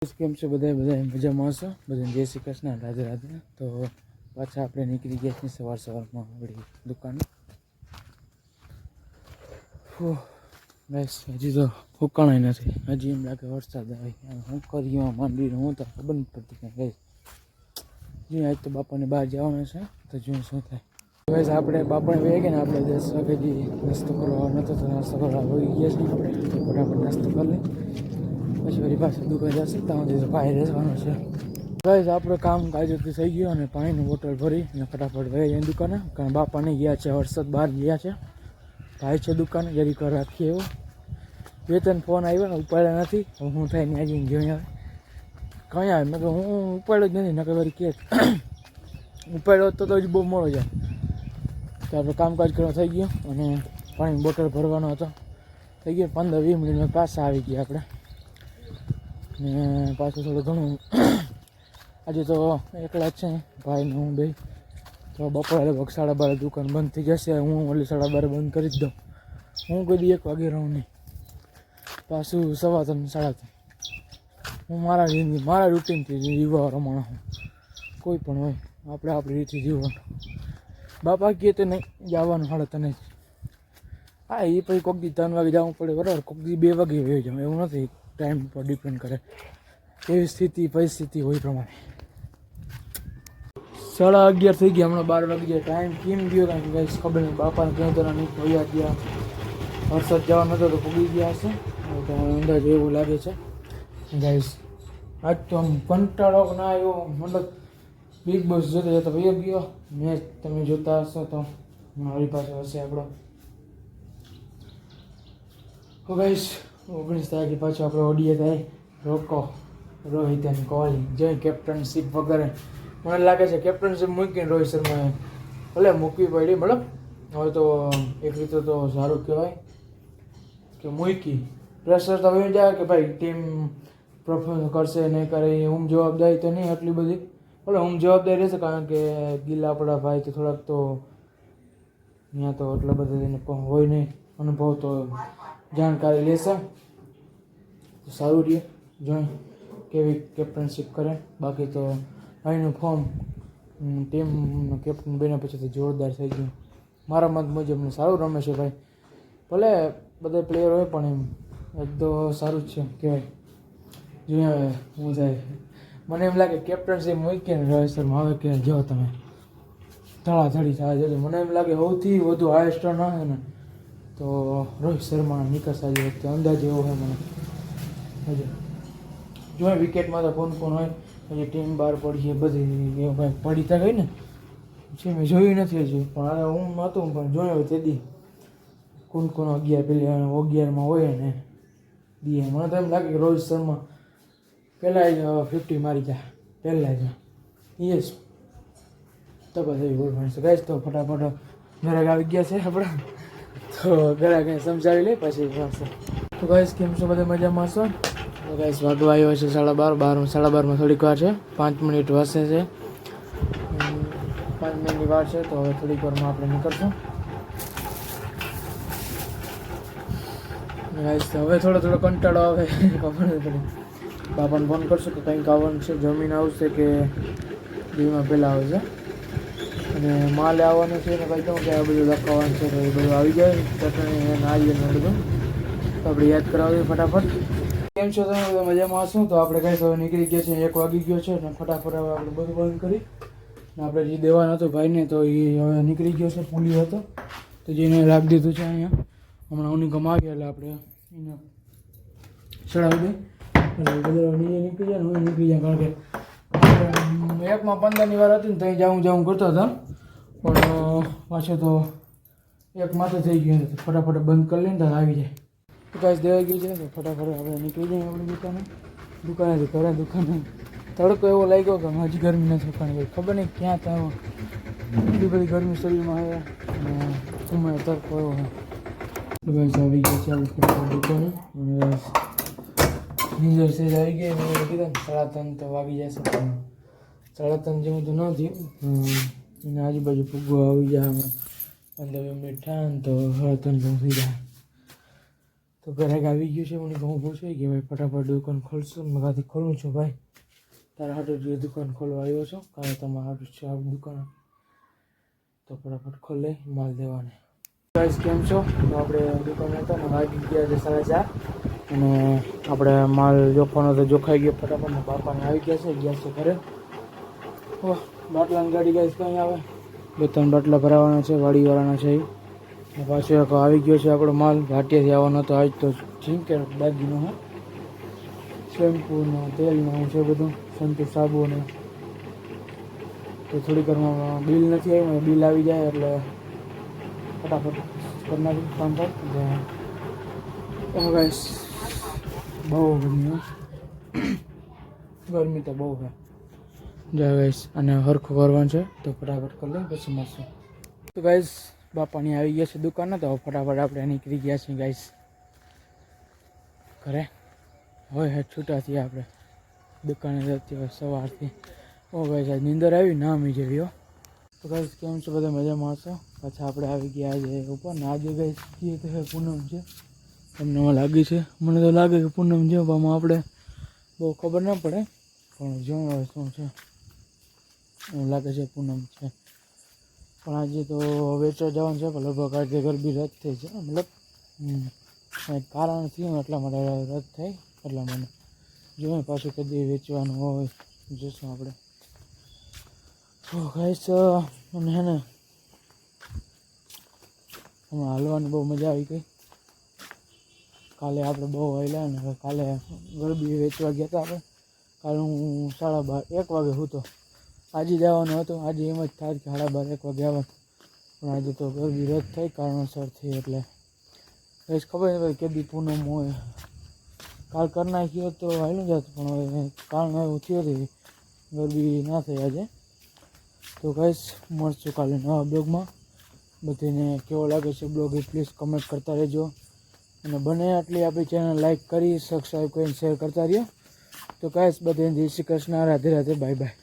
કેમ છે બધા બધા મજામાં હશો? બધા જય શ્રી કૃષ્ણ, રાધે રાધે. તો પાછા આપણે નીકળી ગયા છીએ સવાર સવારમાં આપણી દુકાને. બસ હજી તો ફૂકાણાય નથી. હજી એમ લાગે વરસાદ આવે હું કરી માંડવી હું તો ખબર નથી પડતી કાંઈ ગઈ જોઈએ આજ તો બાપાને બહાર જવાનું છે, તો જોઈએ શું થાય. બસ આપણે બાપાને વહી ગયા ને આપણે દસ વાગે નાસ્તો કરવા નતો નાસ્તો કરવા વહી ગયા છીએ આપણે ફટાફટ નાસ્તો કરી લઈએ. પછી વળી પાછું દુકાન જશે ત્યાં સુધી પાણી રહેવાનું છે. બસ આપણે કામ કાયદેથી થઈ ગયું અને પાણીની બોટલ ભરી અને ફટાફટ ગઈ એની દુકાને. કારણ બાપાને ગયા છે, વરસાદ બહાર ગયા છે. ભાઈ છે દુકાને જરી કર રાખીએ એવો. બે ત્રણ ફોન આવ્યો ને ઉપાડ્યા નથી. હું થાય ત્યાં જઈને જોઈ આવે કઈ આવે, મેં હું ઉપાડ્યો જ નથી, નકર વળી કે ઉપાડ્યો તો તો જ બહુ મોડો જાય. તો આપણે કામકાજ કરવા થઈ ગયું અને પાણીની બોટલ ભરવાનો હતો. થઈ ગયો પંદર વીસ મિનિટમાં પાછા આવી ગયા આપણે. ને પાછું થોડું ઘણું. આજે તો એકલા જ છે ભાઈ ને હું બે. તો બપોરે લગભગ સાડા બાર દુકાન બંધ થઈ જશે, હું ઓલી સાડા બાર બંધ કરી જ દઉં. હું કોઈ દી એક વાગે રહું નહીં. પાછું સવા ત્રણ સાડા ત્રણ. હું મારા જિંદગી મારા રૂટીનથી જીવવા રમણ હું કોઈ પણ હોય, આપણે આપણી રીતે જીવવાનું. બાપા કહે તો નહીં, જવાનું હાડે તને હા એ પછી કોક દી ત્રણ વાગે જવું પડે, બરાબર. કોક દી બે વાગે જાઉં, એવું નથી. ટાઈમ પર ડિપેન્ડ કરે. એવી સ્થિતિ, પરિસ્થિતિ હોય પ્રમાણે. સાડા અગિયાર થઈ ગયા, હમણાં બાર વાગી ગયા. ટાઈમ કેમ ગયો? કારણ કે કઈ ખબર નહીં, બાપાને ક્યાં તરા નહીં વયા ગયા. વરસાદ જવા નતો તો પગી ગયા હશે. તો અંદાજ એવું લાગે છે. ગાઈસ આજ તો આમ કંટાળો ના આવ્યો. મતલબ બિગ બોસ જોતા જોતા વયો ગયો. મેચ તમે જોતા હશો તો મારી પાસે હશે આપણો. તો ગાઈસ ઓગણીસ તારીખે પાછો આપણે ઓડીએ થાય રોકો. રોહિત એન્ડ કોહલી જય કેપ્ટનશીપ વગેરે. મને લાગે છે કેપ્ટનશીપ મૂકીને રોહિત શર્માએ ભલે મૂકવી પડી, મતલબ હવે તો એક રીતે તો સારું કહેવાય કે મૂકી. પ્રેશર તો હવે જાય કે ભાઈ ટીમ પરફોર્મ કરશે નહીં કરે હું જવાબદારી તો નહીં આટલી બધી. ભલે હું જવાબદારી રહેશે, કારણ કે ગિલ આપણા ભાઈ તો થોડાક તો ત્યાં તો એટલા બધા એને હોય નહીં. અનુભવ તો જાણકારી લેશે. સારું રહે, જોઈ કેવી કેપ્ટનશીપ કરે. બાકી તો અહીંનું ફોર્મ ટીમ કેપ્ટન બન્યા પછી તો જોરદાર થઈ ગયું. મારા મત મુજબ સારું રમે છે ભાઈ. ભલે બધા પ્લેયર હોય પણ એમ, એક તો સારું જ છે કહેવાય જોઈએ હવે શું થાય મને એમ લાગે કેપ્ટનશીપ મૂકીને રોહિત શર્મા હવે કે જો તમે. ધડાધડી થાય છે. મને એમ લાગે સૌથી વધુ હાઈએસ્ટ ના આવે ને, તો રોહિત શર્મા નિકાસ આજે વખતે અંદાજ એવો હોય મને. જો વિકેટમાં તો કોણ કોણ હોય, પછી ટીમ બહાર પડી બધી એવું કંઈક પડી ત્યાં ગઈ ને. પછી મેં જોયું નથી હજુ, પણ હવે હું નહોતું, પણ જોયું તે દી. કોણ કોણ અગિયાર, પેલી અગિયારમાં હોય ને દીએ મને તો એમ લાગે કે રોહિત શર્મા પહેલાં જ ફિફ્ટી મારી જા પહેલાં જ. યસ. તો પછી બોલવાનું છે ગાઈશ તો ફટાફટ ઘરે આવી ગયા છે આપણા. તો ઘરે કંઈ સમજાવી લે પછી તો ગાઈશ કેમ છો? બધા મજામાં છો? તો ગાઈશ વાગવા આવ્યો છે સાડા બાર બાર સાડા બારમાં થોડીક વાર છે. પાંચ મિનિટ વાસે છે. પાંચ મિનિટની વાર છે, તો હવે થોડીક વારમાં આપણે નીકળશું. ગાઈશ તો હવે થોડો થોડો કંટાળો આવે, ખબર પડી. બાપાને ફોન કરશું કે કંઈક આવવાનું છે. જમીન આવશે કે દીમાં પહેલાં આવશે. અને માલ આવવાનો છે ને કહી દઉં કે આ બધું લખાવવાનું છે, તો એ બધું આવી જાય ચટણી અને નારિયેળ ને બધું. તો આપણે યાદ કરાવીએ ફટાફટ. કેમ છો તમે? મજામાં હશું? તો આપણે કઈ સવારે નીકળી ગયા છે એક વાગી ગયો છે અને ફટાફટ હવે આપણે બધું બંધ કરી. ને આપણે જે દેવાનો હતો ભાઈને, તો એ હવે નીકળી ગયો છે, પુલી હતો. તો જેને રાખી દીધું છે અહીંયા. હમણાં ઉની ગમાવી એટલે આપણે એને ચડાવી દઈએ. બધા નીચે નીકળી જાય ને હું નીકળી જાય કારણ કે એકમાં પંદરની વાર હતી ને ત્યાં જાઉં જાઉં કરતો હતો. પણ પાછો તો એક માથે થઈ ગયું ફટાફટ બંધ કરી લઈને તો આવી જાય. કાંઈ દેવાઈ ગયું છે તો ફટાફટ આપણે નીકળી જઈએ આપણી દુકાને. દુકાનેથી ઘરે દુકાને. તડકો એવો લાગ્યો કે હજી ગરમી નથી પણ ખબર નહીં ક્યાં ત્યાં એટલી બધી ગરમી શરીરમાં આવે અને ઉમર તડકો એવો હોય ગાઈસ આવી ગયા છે આપણે ફટાફટ દુકાને. અને સેજ આવી ગઈ મેં કીધું સાડા ત્રણ તો વાગી જશે પણ સાડા ત્રણ જેવું તો ન થયું. હમ, આજુબાજુ ફુગ્ગો આવી જાય અંદર પંદર મિનિટ થાય તો સાડા ત્રણ જેવું થઈ જાય તો ઘરે આવી ગયું છે, મને ઘઉં પૂછ્યું કે ભાઈ ફટાફટ દુકાન ખોલશો મેં કાંથી ખોલું છું ભાઈ. તારા હાટુ જે દુકાન ખોલવા આવ્યો છો, કાલે તમારા હાટુ છે દુકાન. તો ફટાફટ ખોલે, માલ દેવાને. ગાઈસ કેમ છો? તો આપણે દુકાન હતા ને, વાગી ગયા છે સાડા ચાર. અને આપણે માલ જોખવાનો તો જોખાઈ ગયો ફટાફટ. બાપાને આવી ગયા છે ગયા છે ઘરે. બાટલાની ગાડી ગાઈસ કઈ આવે? બે ત્રણ બાટલા ભરાવાના છે, વાડીવાળાના છે એ. પાછો એક આવી ગયો છે આપણો માલ. ઘાટિયાથી આવવાનો હતો આજ તો જીંકે દાગીનો, હા? શેમ્પૂ તેલનો છે બધું સંતુર સાબુ તો થોડીક વારમાં બિલ નથી આવ્યું બિલ આવી જાય એટલે ફટાફટ કરી નાખી કામ પર. બહુ ગમ્યું ગરમી તો બહુ છે. જય ગાઈસ, અને હરખું કરવાનું છે, તો ફટાફટ કરી લે, પછી મળશું. તો, ગાઈસ બાપાની આવી ગયા છે દુકાને, તો ફટાફટ આપણે નીકળી ગયા છીએ ગાઈસ ઘરે. હોય હે, છૂટા થયા આપણે. દુકાને જતી હોય સવારથી. ઓ ગાઈસ આજ નીંદર આવી? ના મી જેવી હો. તો ગાઈસ કેમ છો? બધા મજામાં હશો? પાછા આપણે આવી ગયા આજે ઉપર. ને આજે ગાઈસ જે તો પૂનમ છે. તમને લાગે છે? મને તો લાગે કે પૂનમ છે, પણ આપણે બહુ ખબર ના પડે. પણ જો શું છે. એવું લાગે છે પૂનમ છે. પણ આજે તો વેચવા જવાનું છે, પણ લગભગ આજે ગરબી રદ થઈ છે મતલબ કંઈક કારણ થયું એટલા માટે રદ થઈ, એટલા માટે. જોઈએ પાછું કદી વેચવાનું હોય જોઈશું આપણે. તો ગાઈસ મને હે ને, હમણાં હાલવાની બહુ મજા આવી ગઈ. કાલે આપણે બહુ હાલ્યા ને કાલે ગરબી વેચવા ગયા હતા આપણે. કાલે હું સાડા બાર, એક વાગે હતો આજે જવાનું હતું. આજે એમ જ થાય કે સાડા બાર, એક વાગે આવવાનું પણ આજે તો ગરબી રદ થઈ કારણોસરથી એટલે. બસ ખબર ભાઈ કેદી પૂનમ હોય. કાલ કરી નાખ્યો તો હાલ્યું જાત, પણ હવે કારણ એવું થયું હતી ગરબી ના થઈ આજે. તો કહીશ મળશું કાલે નવા બ્લોગમાં. બધીને કેવો લાગે છે બ્લોગ એ પ્લીઝ કમેન્ટ કરતા રહેજો. અને બને આટલી આપણી ચેનલ લાઈક કરી સબસ્ક્રાઈબ કરીને શેર કરતા રહ્યો. તો કહીશ બધીને જય શ્રી કૃષ્ણ, રાધે રાધે બાય બાય